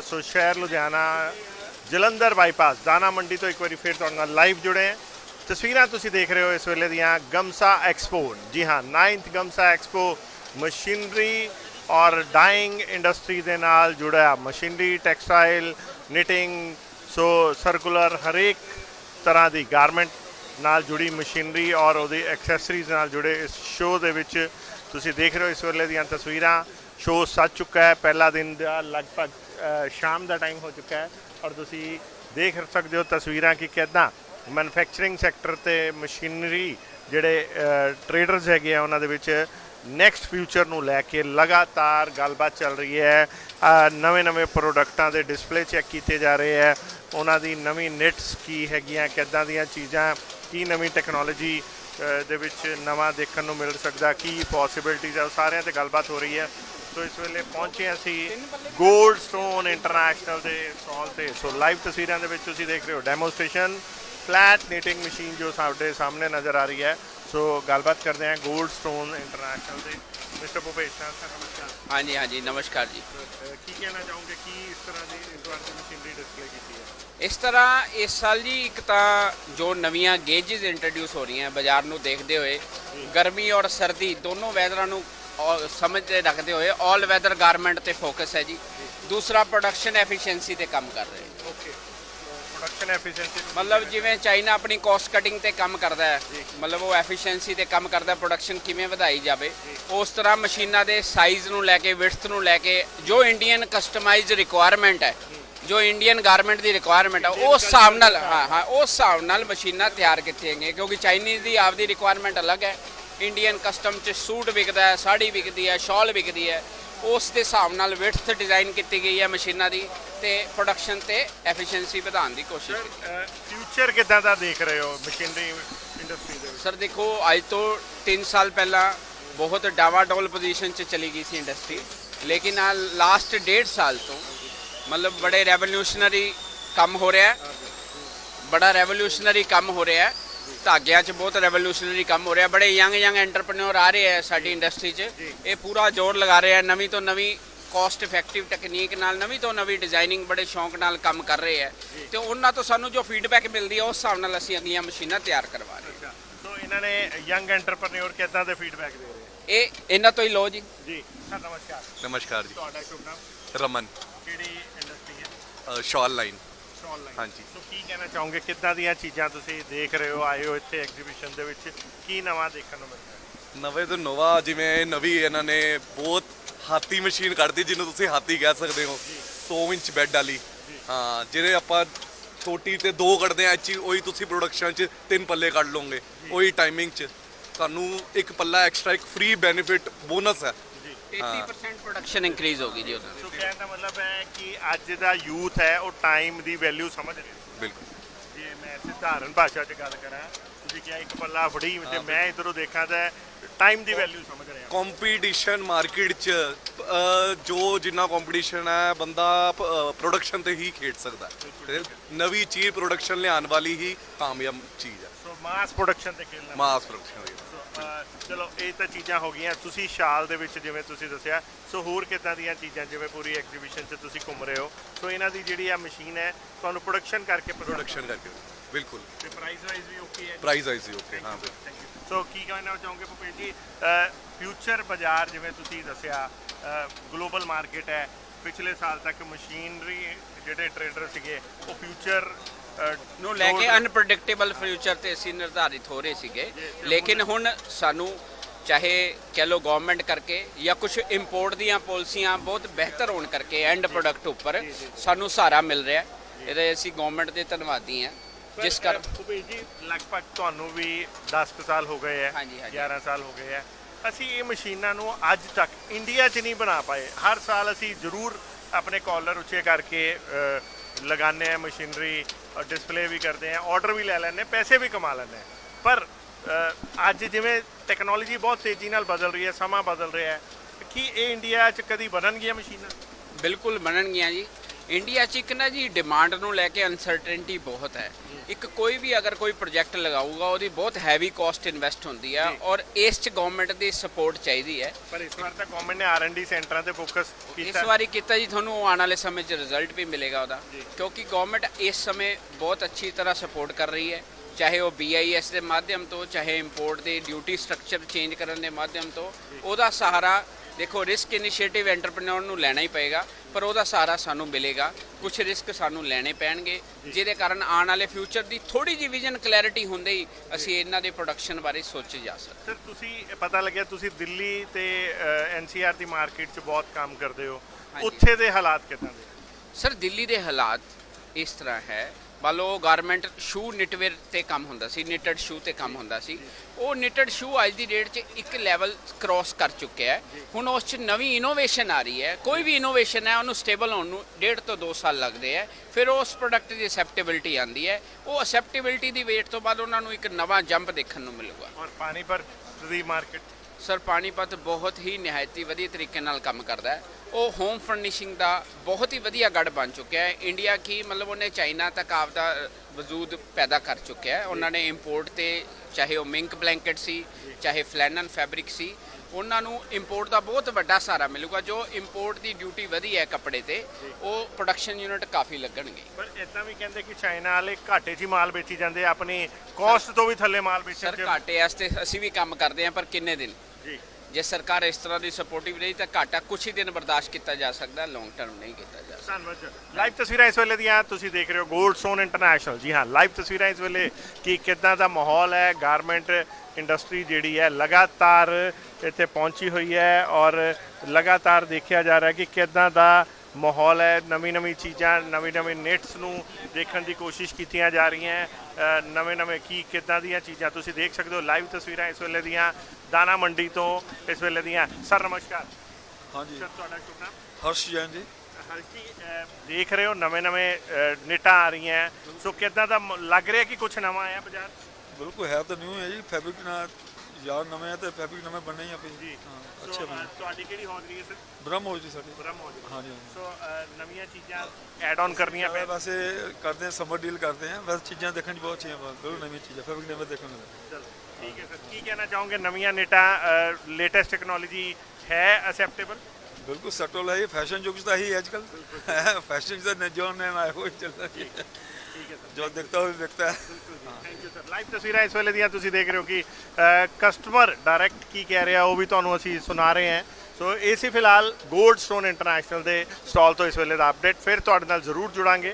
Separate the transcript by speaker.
Speaker 1: ਸੋ ਸ਼ਹਿਰ ਲੁਧਿਆਣਾ ਜਲੰਧਰ ਬਾਈਪਾਸ ਦਾਣਾ ਮੰਡੀ ਤੋਂ ਇੱਕ ਵਾਰੀ ਫਿਰ ਤੁਹਾਡੇ ਨਾਲ ਲਾਈਵ ਜੁੜੇ ਹਾਂ ਤਸਵੀਰਾਂ ਤੁਸੀਂ ਦੇਖ ਰਹੇ ਹੋ ਇਸ ਵੇਲੇ ਦੀਆਂ ਗਮਸਾ ਐਕਸਪੋ ਜੀ ਹਾਂ 9th ਗਮਸਾ ਐਕਸਪੋ ਮਸ਼ੀਨਰੀ ਔਰ ਡਾਈਂਗ ਇੰਡਸਟਰੀ ਦੇ ਨਾਲ ਜੁੜਿਆ machinery textile knitting so circular ਹਰੇਕ ਤਰ੍ਹਾਂ ਦੀ ਗਾਰਮੈਂਟ ਨਾਲ ਜੁੜੀ ਮਸ਼ੀਨਰੀ ਔਰ ਉਹਦੀ ਐਕਸੈਸਰੀਜ਼ ਨਾਲ ਜੁੜੇ ਇਸ ਸ਼ੋਅ ਦੇ ਵਿੱਚ ਤੁਸੀਂ ਦੇਖ ਰਹੇ ਹੋ ਇਸ ਵੇਲੇ ਦੀਆਂ ਤਸਵੀਰਾਂ ਸ਼ੋਅ ਸੱਜ ਚੁੱਕਾ ਹੈ, ਪਹਿਲਾ ਦਿਨ ਦਾ ਲਗਭਗ ਸ਼ਾਮ ਦਾ ਟਾਈਮ ਹੋ ਚੁੱਕਾ ਹੈ ਔਰ ਤੁਸੀਂ ਦੇਖ ਸਕਦੇ ਹੋ ਤਸਵੀਰਾਂ ਕਿ ਕਿੱਦਾਂ ਮੈਨੂਫੈਕਚਰਿੰਗ ਸੈਕਟਰ ਤੇ ਮਸ਼ੀਨਰੀ ਜਿਹੜੇ ਟਰੇਡਰਸ ਹੈਗੇ ਆ ਉਹਨਾਂ ਦੇ ਵਿੱਚ ਨੈਕਸਟ ਫਿਊਚਰ ਨੂੰ ਲੈ ਕੇ ਲਗਾਤਾਰ ਗੱਲਬਾਤ ਚੱਲ ਰਹੀ ਹੈ। ਨਵੇਂ ਨਵੇਂ ਪ੍ਰੋਡਕਟਾਂ ਦੇ ਡਿਸਪਲੇ ਚੈੱਕ ਕੀਤੇ ਜਾ ਰਹੇ ਹੈ। ਉਹਨਾਂ ਦੀ ਨਵੀਂ ਨਿਟਸ ਕੀ ਹੈਗੀਆਂ, ਕਿੱਦਾਂ ਦੀਆਂ ਚੀਜ਼ਾਂ, ਕੀ ਨਵੀਂ ਟੈਕਨੋਲੋਜੀ ਦੇ ਵਿੱਚ ਨਵਾਂ ਦੇਖਣ ਨੂੰ ਮਿਲ ਸਕਦਾ, ਕੀ ਪੋਸਿਬਿਲਿਟੀਜ਼ ਹੈ ਉਹ ਸਾਰਿਆਂ ਤੇ ਗੱਲਬਾਤ ਹੋ ਰਹੀ ਹੈ। ਸੋ ਇਸ ਵੇਲੇ ਪਹੁੰਚੇ ਅਸੀਂ 골ਡ ਸਟੋਨ ਇੰਟਰਨੈਸ਼ਨਲ ਦੇ ਸਟਾਲ ਤੇ। ਸੋ ਲਾਈਵ ਤਸਵੀਰਾਂ ਦੇ ਵਿੱਚ ਤੁਸੀਂ ਦੇਖ ਰਹੇ ਹੋ ਡੈਮੋਸਟ੍ਰੇਸ਼ਨ ਫਲੈਟ ਨੀਟਿੰਗ ਮਸ਼ੀਨ ਜੋ ਸਾਡੇ ਸਾਹਮਣੇ ਨਜ਼ਰ ਆ ਰਹੀ ਹੈ। ਸੋ ਗੱਲਬਾਤ ਕਰਦੇ ਹਾਂ 골ਡ ਸਟੋਨ ਇੰਟਰਨੈਸ਼ਨਲ ਦੇ ਮਿਸਟਰ ਭੁਪੇਸ਼ ਸਰ ਨਮਸਕਾਰ।
Speaker 2: ਹਾਂਜੀ ਹਾਂਜੀ ਨਮਸਕਾਰ ਜੀ।
Speaker 1: ਕੀ ਕਹਿਣਾ ਚਾਹੋਗੇ? ਕੀ ਇਸ ਤਰ੍ਹਾਂ ਦੀ ਇਸ ਵਾਰ ਦੀ ਮਸ਼ੀਨਰੀ ਡਿਸਪਲੇ ਕੀਤੀ ਹੈ?
Speaker 2: ਇਸ ਤਰ੍ਹਾਂ ਇਸ ਸਾਲ ਜੀ ਇੱਕ ਤਾਂ ਜੋ ਨਵੀਆਂ ਗੇਜਸ ਇੰਟਰੋਡਿਊਸ ਹੋ ਰਹੀਆਂ ਬਾਜ਼ਾਰ ਨੂੰ ਦੇਖਦੇ ਹੋਏ ਗਰਮੀ ਔਰ ਸਰਦੀ ਦੋਨੋਂ ਵੈਦਰਾਂ ਨੂੰ ਔ- ਸਮਝਦੇ ਰੱਖਦੇ ਹੋਏ 올 ਵੈਦਰ ਗਾਰਮੈਂਟ ਤੇ ਫੋਕਸ ਹੈ ਜੀ। ਦੂਸਰਾ ਪ੍ਰੋਡਕਸ਼ਨ ਐਫੀਸ਼ੀਐਂਸੀ ਤੇ ਕੰਮ ਕਰ ਰਹੇ ਹੈ
Speaker 1: ਓਕੇ ਪ੍ਰੋਡਕਸ਼ਨ ਐਫੀਸ਼ੀਐਂਸੀ
Speaker 2: ਮਤਲਬ ਜਿਵੇਂ ਚਾਈਨਾ ਆਪਣੀ ਕਾਸਟ ਕਟਿੰਗ ਤੇ ਕੰਮ ਕਰਦਾ ਹੈ ਮਤਲਬ ਉਹ ਐਫੀਸ਼ੀਐਂਸੀ ਤੇ ਕੰਮ ਕਰਦਾ ਪ੍ਰੋਡਕਸ਼ਨ ਕਿਵੇਂ ਵਧਾਈ ਜਾਵੇ ਉਸ ਤਰ੍ਹਾਂ ਮਸ਼ੀਨਾਂ ਦੇ ਸਾਈਜ਼ ਨੂੰ ਲੈ ਕੇ ਵਿਡਥ ਨੂੰ ਲੈ ਕੇ ਜੋ ਇੰਡੀਅਨ ਕਸਟਮਾਈਜ਼ਡ ਰਿਕੁਆਇਰਮੈਂਟ ਹੈ ਜੋ ਇੰਡੀਅਨ ਗਾਰਮੈਂਟ ਦੀ ਰਿਕੁਆਇਰਮੈਂਟ ਹੈ ਉਸ ਹਿਸਾਬ ਨਾਲ ਹਾਂ ਹਾਂ ਉਸ ਹਿਸਾਬ ਨਾਲ ਮਸ਼ੀਨਾਂ ਤਿਆਰ ਕੀਤੀਆਂ ਗਈਆਂ ਕਿਉਂਕਿ ਚਾਈਨੀਜ਼ ਦੀ ਆਪਦੀ ਰਿਕੁਆਇਰਮੈਂਟ ਅਲੱਗ ਹੈ। ਇੰਡੀਅਨ ਕਸਟਮ ਚ ਸੂਟ ਵਿਕਦਾ ਹੈ ਸਾੜੀ ਵਿਕਦੀ ਹੈ ਸ਼ਾਲ ਵਿਕਦੀ ਹੈ ਉਸ ਦੇ ਹਿਸਾਬ ਨਾਲ ਵਿਡਥ ਡਿਜ਼ਾਈਨ ਕੀਤੀ ਗਈ ਹੈ ਮਸ਼ੀਨਾਂ ਦੀ ਤੇ ਪ੍ਰੋਡਕਸ਼ਨ ਤੇ ਐਫੀਸ਼ੀਐਂਸੀ ਵਧਾਉਣ ਦੀ ਕੋਸ਼ਿਸ਼
Speaker 1: ਫਿਊਚਰ ਕਿੱਦਾਂ ਦਾ ਦੇਖ ਰਹੇ ਹੋ ਮਸ਼ੀਨਰੀ ਇੰਡਸਟਰੀ ਦੇ
Speaker 2: ਸਰ ਦੇਖੋ ਅੱਜ ਤੋਂ 3 ਸਾਲ ਪਹਿਲਾਂ ਬਹੁਤ ਡਾਵਾਡੋਲ ਪੋਜੀਸ਼ਨ 'ਚ ਚਲੀ ਗਈ ਸੀ ਇੰਡਸਟਰੀ ਲੇਕਿਨ ਆ ਲਾਸਟ ਡੇਢ ਸਾਲ ਤੋਂ ਮਤਲਬ ਬੜੇ ਰੈਵੋਲੂਸ਼ਨਰੀ ਕੰਮ ਹੋ ਰਿਹਾ ਹੈ। ਬੜਾ ਰੈਵੋਲੂਸ਼ਨਰੀ ਕੰਮ ਹੋ ਰਿਹਾ ਹੈ। ਧਾਗਿਆਂ 'ਚ ਬਹੁਤ ਰੈਵੋਲੂਸ਼ਨਰੀ ਕੰਮ ਹੋ ਰਿਹਾ। ਬੜੇ ਯੰਗ ਯੰਗ ਐਂਟਰਪ੍ਰੈਨਿਓਰ ਆ ਰਹੇ ਹੈ ਸਾਡੀ ਇੰਡਸਟਰੀ 'ਚ। ਇਹ ਪੂਰਾ ਜ਼ੋਰ ਲਗਾ ਰਹੇ ਹੈ ਨਵੀਂ ਤੋਂ ਨਵੀਂ ਕਾਸਟ ਇਫੈਕਟਿਵ ਟੈਕਨੀਕ ਨਾਲ ਨਵੀਂ ਤੋਂ ਨਵੀਂ ਡਿਜ਼ਾਈਨਿੰਗ ਬੜੇ ਸ਼ੌਂਕ ਨਾਲ ਕੰਮ ਕਰ ਰਹੇ ਹੈ ਤੇ ਉਹਨਾਂ ਤੋਂ ਸਾਨੂੰ ਜੋ ਫੀਡਬੈਕ ਮਿਲਦੀ ਹੈ ਉਸ ਹਿਸਾਬ ਨਾਲ ਅਸੀਂ ਅਗਲੀਆਂ ਮਸ਼ੀਨਾਂ ਤਿਆਰ ਕਰਵਾ ਰਹੇ ਹਾਂ
Speaker 1: ਸੋ ਇਹਨਾਂ ਨੇ ਯੰਗ ਐਂਟਰਪ੍ਰੈਨਿਓਰ ਕਿੱਦਾਂ ਦੇ ਫੀਡਬੈਕ ਦੇ ਰਹੇ
Speaker 2: ਇਹ ਇਹਨਾਂ ਤੋਂ ਹੀ ਲੋ ਜੀ।
Speaker 1: ਜੀ। ਨਮਸਕਾਰ।
Speaker 3: ਨਮਸਕਾਰ ਜੀ।
Speaker 1: ਤੁਹਾਡਾ ਸ਼ੁਭ ਨਾਮ?
Speaker 3: ਰਮਨ।
Speaker 1: ਕਿਹੜੀ ਇੰਡਸਟਰੀ ਹੈ?
Speaker 3: ਸ਼ਾਲ ਲਾਈਨ।
Speaker 1: ਆਨਲਾਈਨ
Speaker 3: ਹਾਂਜੀ।
Speaker 1: ਸੋ ਕੀ ਕਹਿਣਾ ਚਾਹੋਗੇ? ਕਿੱਦਾਂ ਦੀਆਂ ਚੀਜ਼ਾਂ ਤੁਸੀਂ ਦੇਖ ਰਹੇ ਹੋ ਆਏ ਹੋ ਇੱਥੇ ਐਗਜ਼ੀਬਿਸ਼ਨ ਦੇ ਵਿੱਚ? ਕੀ ਨਵਾਂ ਦੇਖਣ ਨੂੰ ਮਿਲਦਾ ਹੈ
Speaker 3: ਨਵੇਂ ਤੋਂ ਨਵਾਂ ਜਿਵੇਂ ਨਵੀਂ ਇਹਨਾਂ ਨੇ ਬਹੁਤ ਹਾਥੀ ਮਸ਼ੀਨ ਕੱਢਦੀ ਜਿਹਨੂੰ ਤੁਸੀਂ ਹਾਥੀ ਕਹਿ ਸਕਦੇ ਹੋ 100 ਇੰਚ ਬੈੱਡ ਵਾਲੀ। ਹਾਂ ਜਿਹੜੇ ਆਪਾਂ ਛੋਟੀ ਤੇ ਦੋ ਕੱਢਦੇ ਆ ਐਚੀ ਉਹੀ ਤੁਸੀਂ ਪ੍ਰੋਡਕਸ਼ਨ 'ਚ ਤਿੰਨ ਪੱਲੇ ਕੱਢ ਲਓਗੇ ਉਹੀ ਟਾਈਮਿੰਗ 'ਚ। ਤੁਹਾਨੂੰ ਇੱਕ ਪੱਲਾ ਐਕਸਟਰਾ ਇੱਕ ਫ੍ਰੀ ਬੈਨੀਫਿਟ ਬੋਨਸ ਹੈ।
Speaker 2: 80% ਪ੍ਰੋਡਕਸ਼ਨ ਇਨਕਰੀਜ਼ ਹੋ ਗਈ ਜੀ ਉਹਦਾ
Speaker 1: ਸੋ ਕਹਿਣ ਦਾ ਮਤਲਬ ਹੈ ਕਿ ਅੱਜ ਦਾ ਯੂਥ ਹੈ ਉਹ ਟਾਈਮ ਦੀ ਵੈਲਿਊ ਸਮਝ ਰਿਹਾ।
Speaker 3: ਬਿਲਕੁਲ।
Speaker 1: ਜੇ ਮੈਂ ਸਧਾਰਨ ਭਾਸ਼ਾ 'ਚ ਗੱਲ ਕਰਾਂ ਤੁਸੀਂ ਕਿਹਾ ਇੱਕ ਪੱਲਾ ਫੜੀ ਤੇ ਮੈਂ ਇਧਰੋਂ ਦੇਖਾਂ ਤਾਂ ਟਾਈਮ ਦੀ ਵੈਲਿਊ ਸਮਝ ਰਿਹਾ।
Speaker 3: ਕੰਪੀਟੀਸ਼ਨ ਮਾਰਕੀਟ 'ਚ ਅ, ਜੋ ਜਿੰਨਾ ਕੰਪੀਟੀਸ਼ਨ ਹੈ ਬੰਦਾ ਪ੍ਰੋਡਕਸ਼ਨ ਤੇ ਹੀ ਖੇਡ ਸਕਦਾ ਹੈ। ਤੇ ਨਵੀਂ ਚੀਜ਼ ਪ੍ਰੋਡਕਸ਼ਨ ਲਿਆਉਣ ਵਾਲੀ ਹੀ ਕਾਮਯਾਬ ਚੀਜ਼ ਹੈ।
Speaker 1: ਸੋ ਮਾਸ ਪ੍ਰੋਡਕਸ਼ਨ ਤੇ ਖੇਲਣਾ
Speaker 3: ਮਾਸ ਪ੍ਰੋਡਕਸ਼ਨ
Speaker 1: ਚਲੋ ਇਹ ਤਾਂ ਚੀਜ਼ਾਂ ਹੋ ਗਈਆਂ। ਤੁਸੀਂ ਸ਼ਾਲ ਦੇ ਵਿੱਚ ਜਿਵੇਂ ਤੁਸੀਂ ਦੱਸਿਆ ਸੋ ਹੋਰ ਕਿੱਦਾਂ ਦੀਆਂ ਚੀਜ਼ਾਂ ਜਿਵੇਂ ਪੂਰੀ ਐਗਜ਼ੀਬਿਸ਼ਨ 'ਚ ਤੁਸੀਂ ਘੁੰਮ ਰਹੇ ਹੋ? ਸੋ ਇਹਨਾਂ ਦੀ ਜਿਹੜੀ ਆ ਮਸ਼ੀਨ ਹੈ ਤੁਹਾਨੂੰ ਪ੍ਰੋਡਕਸ਼ਨ ਕਰਕੇ
Speaker 3: ਪ੍ਰੋਡਕਸ਼ਨ ਕਰਕੇ ਬਿਲਕੁਲ।
Speaker 1: ਤੇ ਪ੍ਰਾਈਸ ਵਾਈਜ਼ ਵੀ ਓਕੇ ਹੈ।
Speaker 3: ਪ੍ਰਾਈਸ ਵਾਈਜ਼ ਹੀ ਓਕੇ ਹਾਂ ਬਿਲਕੁਲ।
Speaker 1: ਸੋ ਕੀ ਕਹਿਣਾ ਚਾਹੋਗੇ ਭੁਪੇਸ਼ ਜੀ? ਫਿਊਚਰ ਬਾਜ਼ਾਰ ਜਿਵੇਂ ਤੁਸੀਂ ਦੱਸਿਆ ਗਲੋਬਲ ਮਾਰਕੀਟ ਹੈ। ਪਿਛਲੇ ਸਾਲ ਤੱਕ ਮਸ਼ੀਨਰੀ ਜਿਹੜੇ ਟ੍ਰੇਡਰ ਸੀਗੇ ਉਹ ਫਿਊਚਰ
Speaker 2: ਨੂੰ ਲੈ ਕੇ ਅਨਪ੍ਰੈਡਿਕਟੇਬਲ ਫਿਊਚਰ ਤੇ ਅਸੀਂ ਨਿਰਧਾਰਿਤ ਹੋ ਰਹੇ ਸੀਗੇ। ਲੇਕਿਨ ਹੁਣ ਸਾਨੂੰ ਚਾਹੇ ਕਹਿ ਲੋ ਗਵਰਨਮੈਂਟ ਕਰਕੇ ਜਾਂ ਕੁਝ ਇੰਪੋਰਟ ਦੀਆਂ ਪਾਲਿਸੀਆਂ ਬਹੁਤ ਬਿਹਤਰ ਹੋਣ ਕਰਕੇ ਐਂਡ ਪ੍ਰੋਡਕਟ ਉੱਪਰ ਸਾਨੂੰ ਸਹਾਰਾ ਮਿਲ ਰਿਹਾ। ਇਹਦੇ ਅਸੀਂ ਗਵਰਨਮੈਂਟ ਦੇ ਧੰਨਵਾਦੀ ਹਾਂ। ਜਿਸ ਕਰ
Speaker 1: ਭੁਪੇਸ਼ ਜੀ ਲਗਭਗ ਤੁਹਾਨੂੰ ਵੀ 10 ਕੁ ਸਾਲ ਹੋ ਗਏ
Speaker 2: ਹਾਂਜੀ।
Speaker 1: 11 ਸਾਲ ਹੋ ਗਏ ਹੈ। ਅਸੀਂ ਇਹ ਮਸ਼ੀਨਾਂ ਨੂੰ ਅੱਜ ਤੱਕ ਇੰਡੀਆ 'ਚ ਨਹੀਂ ਬਣਾ ਪਾਏ। ਹਰ ਸਾਲ ਅਸੀਂ ਜ਼ਰੂਰ ਆਪਣੇ ਕਾਲਰ ਉੱਚੇ ਕਰਕੇ ਅ, ਲਗਾਉਂਦੇ ਆ ਮਸ਼ੀਨਰੀ ਔਰ ਡਿਸਪਲੇ ਵੀ ਕਰਦੇ ਆ ਆਰਡਰ ਵੀ ਲੈ ਲੈਂਦੇ ਪੈਸੇ ਵੀ ਕਮਾ ਲੈਂਦੇ ਹਾਂ ਪਰ ਅੱਜ ਜਿਵੇਂ ਟੈਕਨੋਲੋਜੀ ਬਹੁਤ ਤੇਜ਼ੀ ਨਾਲ ਬਦਲ ਰਹੀ ਹੈ ਸਮਾਂ ਬਦਲ ਰਿਹਾ ਹੈ ਕੀ ਇਹ ਇੰਡੀਆ 'ਚ ਕਦੀ ਬਣਨਗੀਆਂ ਮਸ਼ੀਨਾਂ?
Speaker 2: ਬਿਲਕੁਲ ਬਣਨਗੀਆਂ ਜੀ। ਇੰਡੀਆ 'ਚ ਇੱਕ ਨਾ ਜੀ ਡਿਮਾਂਡ ਨੂੰ ਲੈ ਕੇ ਅਨਸਰਟੇਨਟੀ ਬਹੁਤ ਹੈ। ਇੱਕ ਕੋਈ ਵੀ ਅਗਰ ਕੋਈ ਪ੍ਰੋਜੈਕਟ ਲਗਾਊਗਾ ਉਹਦੀ ਬਹੁਤ ਹੈਵੀ ਕਾਸਟ ਇਨਵੈਸਟ ਹੁੰਦੀ ਹੈ ਔਰ ਇਸ 'ਚ ਗਵਰਨਮੈਂਟ ਦੀ ਸਪੋਰਟ ਚਾਹੀਦੀ ਹੈ।
Speaker 1: ਪਰ ਇਸ ਵਾਰ ਤਾਂ ਗਵਰਨਮੈਂਟ ਨੇ ਆਰ&ਡੀ ਸੈਂਟਰਾਂ ਤੇ ਫੋਕਸ
Speaker 2: ਇਸ
Speaker 1: ਕੀਤਾ।
Speaker 2: ਵਾਰੀ ਕੀਤਾ ਜੀ ਤੁਹਾਨੂੰ ਆਉਣ ਵਾਲੇ ਸਮੇਂ 'ਚ ਰਿਜ਼ਲਟ ਵੀ ਮਿਲੇਗਾ ਉਹਦਾ। ਕਿਉਂਕਿ ਗਵਰਨਮੈਂਟ ਇਸ ਸਮੇਂ ਬਹੁਤ ਅੱਛੀ ਤਰ੍ਹਾਂ ਸਪੋਰਟ ਕਰ ਰਹੀ ਹੈ। ਚਾਹੇ ਉਹ BIS ਦੇ ਮਾਧਿਅਮ ਤੋਂ ਚਾਹੇ ਇੰਪੋਰਟ ਦੇ ਡਿਊਟੀ ਸਟਰਕਚਰ ਚੇਂਜ ਕਰਨ ਦੇ ਮਾਧਿਅਮ ਤੋਂ ਉਹਦਾ ਸਹਾਰਾ ਦੇਖੋ ਰਿਸਕ ਇਨੀਸ਼ੀਏਟਿਵ ਐਂਟਰਪ੍ਰੀਨਿਓਰ ਨੂੰ ਲੈਣਾ ਹੀ ਪਏਗਾ ਪਰ ਉਹਦਾ ਸਹਾਰਾ ਸਾਨੂੰ ਮਿਲੇਗਾ। ਕੁਝ ਰਿਸਕ ਸਾਨੂੰ ਲੈਣੇ ਪੈਣਗੇ ਜਿਹਦੇ ਕਾਰਨ ਆਉਣ ਵਾਲੇ ਫਿਊਚਰ ਦੀ ਥੋੜੀ ਜਿਹੀ ਵਿਜ਼ਨ ਕਲੈਰਿਟੀ ਹੁੰਦੇ ਹੀ ਅਸੀਂ ਇਹਨਾਂ ਦੇ ਪ੍ਰੋਡਕਸ਼ਨ ਬਾਰੇ ਸੋਚੇ ਜਾ ਸਕਦੇ
Speaker 1: ਸਰ ਤੁਸੀਂ ਪਤਾ ਲੱਗਿਆ ਤੁਸੀਂ ਦਿੱਲੀ ਤੇ ਐਨਸੀਆਰ ਦੀ ਮਾਰਕੀਟ 'ਚ ਬਹੁਤ ਕੰਮ ਕਰਦੇ ਹੋ। ਉੱਥੇ ਦੇ ਹਾਲਾਤ ਕਿਦਾਂ ਦੇ?
Speaker 2: ਸਰ ਦਿੱਲੀ ਦੇ ਹਾਲਾਤ ਇਸ ਤਰ੍ਹਾਂ ਹੈ ਮੰਨ ਲਓ ਗਾਰਮੈਂਟ ਸ਼ੂ ਨਿਟਵੇਅਰ ਤੇ ਕੰਮ ਹੁੰਦਾ ਸੀ ਨਿਟਡ ਸ਼ੂ ਤੇ ਕੰਮ ਹੁੰਦਾ ਸੀ। ਉਹ ਨਿਟਡ ਸ਼ੂ ਅੱਜ ਦੀ ਡੇਟ 'ਚ ਇੱਕ ਲੈਵਲ ਕ੍ਰਾਸ ਕਰ ਚੁੱਕਿਆ ਹੈ। ਹੁਣ ਉਸ 'ਚ ਨਵੀਂ ਇਨੋਵੇਸ਼ਨ ਆ ਰਹੀ ਹੈ। ਕੋਈ ਵੀ ਇਨੋਵੇਸ਼ਨ ਹੈ ਉਹਨੂੰ ਸਟੇਬਲ ਹੋਣ ਨੂੰ ਡੇਢ ਤੋਂ 2 ਸਾਲ ਲੱਗਦੇ ਹੈ। ਫਿਰ ਉਸ ਪ੍ਰੋਡਕਟ ਦੀ ਅਸੈਪਟੇਬਿਲਟੀ ਆਂਦੀ ਹੈ। ਉਹ ਅਸੈਪਟੇਬਿਲਟੀ ਦੀ ਵੇਟ ਤੋਂ ਬਾਅਦ ਉਹਨਾਂ ਨੂੰ ਇੱਕ ਨਵਾਂ ਜੰਪ ਦੇਖਣ ਨੂੰ ਮਿਲੂਗਾ।
Speaker 1: ਔਰ ਪਾਣੀਪਤ ਦੀ ਮਾਰਕੀਟ
Speaker 2: ਸਰ ਪਾਣੀਪਤ ਬਹੁਤ ਹੀ ਨਿਹਾਇਤੀ ਵਧੀਆ ਤਰੀਕੇ ਨਾਲ ਕੰਮ ਕਰਦਾ ਹੈ। ਉਹ ਹੋਮ ਫਰਨਿਸ਼ਿੰਗ ਦਾ ਬਹੁਤ ਹੀ ਵਧੀਆ ਗੜ ਬਣ ਚੁੱਕਿਆ ਹੈ। ਇੰਡੀਆ ਕੀ ਮਤਲਬ ਉਹਨੇ ਚਾਈਨਾ ਤੱਕ ਆਪਦਾ ਅ, ਵਜੂਦ ਪੈਦਾ ਕਰ ਚੁੱਕਿਆ ਹੈ। ਉਹਨਾਂ ਨੇ ਇੰਪੋਰਟ ਤੇ ਚਾਹੇ ਉਹ ਮਿੰਕ ਬਲੈਂਕਟ ਸੀ ਚਾਹੇ ਫਲੈਨਨ ਫੈਬਰਿਕ ਸੀ ਉਹਨਾਂ ਨੂੰ ਇੰਪੋਰਟ ਦਾ ਬਹੁਤ ਵੱਡਾ ਸਹਾਰਾ ਮਿਲੂਗਾ। ਜੋ ਇੰਪੋਰਟ ਦੀ ਡਿਊਟੀ ਵਧੀ ਹੈ ਕੱਪੜੇ ਤੇ ਉਹ ਪ੍ਰੋਡਕਸ਼ਨ ਯੂਨਿਟ ਕਾਫੀ ਲੱਗਣਗੇ।
Speaker 1: ਪਰ ਇਦਾਂ ਵੀ ਕਹਿੰਦੇ ਕਿ ਚਾਈਨਾ ਵਾਲੇ ਘਾਟੇ 'ਚ ਹੀ ਮਾਲ ਵੇਚੀ ਜਾਂਦੇ ਆ, ਆਪਣੀ ਕਾਸਟ ਤੋਂ ਵੀ ਥੱਲੇ ਮਾਲ ਵੇਚਣ
Speaker 2: ਸਰ ਘਾਟੇ ਵਾਸਤੇ ਅਸੀਂ ਵੀ ਕੰਮ ਕਰਦੇ ਹਾਂ ਪਰ ਕਿੰਨੇ ਦਿਨ?
Speaker 1: ਜੀ।
Speaker 2: ਜੇ ਸਰਕਾਰ ਇਸ ਤਰ੍ਹਾਂ ਦੀ ਸਪੋਰਟਿਵ ਰਹੀ ਤਾਂ ਘਾਟਾ ਕੁਝ ਹੀ ਦਿਨ ਬਰਦਾਸ਼ਤ ਕੀਤਾ ਜਾ ਸਕਦਾ ਲੌਂਗ ਟਰਮ ਨਹੀਂ ਕੀਤਾ ਜਾ ਸਕਦਾ।
Speaker 1: ਧੰਨਵਾਦ ਲਾਈਵ ਤਸਵੀਰਾਂ ਇਸ ਵੇਲੇ ਦੀਆਂ ਤੁਸੀਂ ਦੇਖ ਰਹੇ ਹੋ 골ਡ ਸਟੋਨ ਇੰਟਰਨੈਸ਼ਨਲ ਜੀ ਹਾਂ ਲਾਈਵ ਤਸਵੀਰਾਂ ਇਸ ਵੇਲੇ ਕਿ ਕਿੱਦਾਂ ਦਾ ਮਾਹੌਲ ਹੈ ਗਾਰਮੈਂਟ ਇੰਡਸਟਰੀ ਜਿਹੜੀ ਹੈ ਲਗਾਤਾਰ ਇੱਥੇ ਪਹੁੰਚੀ ਹੋਈ ਹੈ ਔਰ ਲਗਾਤਾਰ ਦੇਖਿਆ ਜਾ ਰਿਹਾ ਕਿ ਕਿੱਦਾਂ ਦਾ ਮਾਹੌਲ ਹੈ ਨਵੀਂ ਨਵੀਂ ਚੀਜ਼ਾਂ ਨਵੀਂ ਨਵੀਂ ਨੈਟਸ ਨੂੰ ਦੇਖਣ ਦੀ ਕੋਸ਼ਿਸ਼ ਕੀਤੀਆਂ ਜਾ ਰਹੀਆਂ ਨਵੇਂ ਨਵੇਂ ਕੀ ਕਿੱਦਾਂ ਦੀਆਂ ਚੀਜ਼ਾਂ ਤੁਸੀਂ ਦੇਖ ਸਕਦੇ ਹੋ। ਲਾਈਵ ਤਸਵੀਰਾਂ ਇਸ ਵੇਲੇ ਦੀਆਂ ਦਾਣਾ ਮੰਡੀ ਤੋਂ ਇਸ ਵੇਲੇ ਦੀਆਂ। ਸਰ ਨਮਸਕਾਰ।
Speaker 4: ਹਾਂਜੀ।
Speaker 1: ਸਰ ਤੁਹਾਡਾ ਸ਼ੁਭ ਨਾਮ?
Speaker 4: ਹਰਸ਼ ਜੈਨ ਜੀ।
Speaker 1: ਹਲਕੀ ਦੇਖ ਰਹੇ ਹੋ ਨਵੇਂ ਨਵੇਂ ਨਿਟਾਂ ਆ ਰਹੀਆਂ। ਸੋ ਕਿਦਾਂ ਦਾ ਲੱਗ ਰਿਹਾ ਕਿ ਕੁਝ ਨਵਾਂ ਆਇਆ ਬਾਜ਼ਾਰ?
Speaker 4: ਬਿਲਕੁਲ ਹੈ ਤਾਂ ਨਿਊ ਹੈ ਜੀ। ਫੈਬਰਿਕ ਨਾਲ ਯਾਰ ਨਵੇਂ ਆ ਤੇ ਫੈਬਰਿਕ ਨਵੇਂ ਬਣਨੇ ਹੀ ਆ ਪਏ
Speaker 1: ਜੀ।
Speaker 4: ਹਾਂ
Speaker 1: ਸੋ
Speaker 4: ਅੱਛੇ
Speaker 1: ਅਹ,
Speaker 4: ਬਣੇ
Speaker 1: ਤੁਹਾਡੀ ਕਿਹੜੀ ਹੌਜ਼ਰੀ ਹੈ ਸਰ?
Speaker 4: ਬ੍ਰਹਮ ਹੋ ਜੀ ਸਾਡੇ।
Speaker 1: ਬ੍ਰਹਮ ਹੌਜ਼ਰੀ
Speaker 4: ਹਾਂਜੀ ਹਾਂਜੀ
Speaker 1: ਸੋ ਅਹ, ਨਵੀਆਂ ਚੀਜ਼ਾਂ ਐਡ ਆਨ ਕਰਨੀਆਂ ਪੈ
Speaker 4: ਵੈਸੇ ਕਰਦੇ ਆ ਸਮਰ ਡੀਲ ਕਰਦੇ ਆ ਵੈਸੇ ਚੀਜ਼ਾਂ ਦੇਖਣ 'ਚ ਬਹੁਤ ਅੱਛੀਆਂ ਬਿਲਕੁਲ ਨਵੀਂ ਚੀਜ਼ਾਂ ਫੈਬਰਿਕ ਨਵੇਂ ਦੇਖਣ ਨੂੰ।
Speaker 1: ਚਲੋ ਠੀਕ ਹੈ ਸਰ। ਕੀ ਕਹਿਣਾ ਚਾਹੋਗੇ? ਨਵੀਆਂ ਨਿਟਾਂ ਲੇਟੈਸਟ ਟੈਕਨੋਲੋਜੀ ਹੈ ਅਸੈਪਟੇਬਲ
Speaker 4: ਬਿਲਕੁਲ ਸੈਟਲ ਹੈ ਇਹ ਫੈਸ਼ਨ ਯੁੱਗ 'ਚ ਤਾਂ ਹੀ ਅੱਜ ਕੱਲ ਫੈਸ਼ਨ ਤਾਂ ਜੋ ਨੇ ਆਇਆ ਹੋਈ ਚੱਲਦਾ ਜੀ
Speaker 1: ਠੀਕ ਹੈ ਸਰ
Speaker 4: ਜੋ ਦਿਖਤਾ ਹੋਵੇ ਵਿਕਤਾ
Speaker 1: ਥੈਂਕ ਯੂ ਸਰ ਲਾਈਵ ਤਸਵੀਰਾਂ ਇਸ ਵੇਲੇ ਦੀਆਂ ਤੁਸੀਂ ਦੇਖ ਰਹੇ ਹੋ ਕਿ ਕਸਟਮਰ ਡਾਇਰੈਕਟ ਕੀ ਕਹਿ ਰਿਹਾ, ਉਹ ਵੀ ਤੁਹਾਨੂੰ ਅਸੀਂ ਸੁਣਾ ਰਹੇ ਹਾਂ। ਸੋ ਇਹ ਸੀ ਫਿਲਹਾਲ ਗੋਲਡ ਸਟੋਨ ਇੰਟਰਨੈਸ਼ਨਲ ਦੇ ਸਟਾਲ ਤੋਂ ਇਸ ਵੇਲੇ ਦਾ ਅਪਡੇਟ ਫਿਰ ਤੁਹਾਡੇ ਨਾਲ ਜ਼ਰੂਰ ਜੁੜਾਂਗੇ।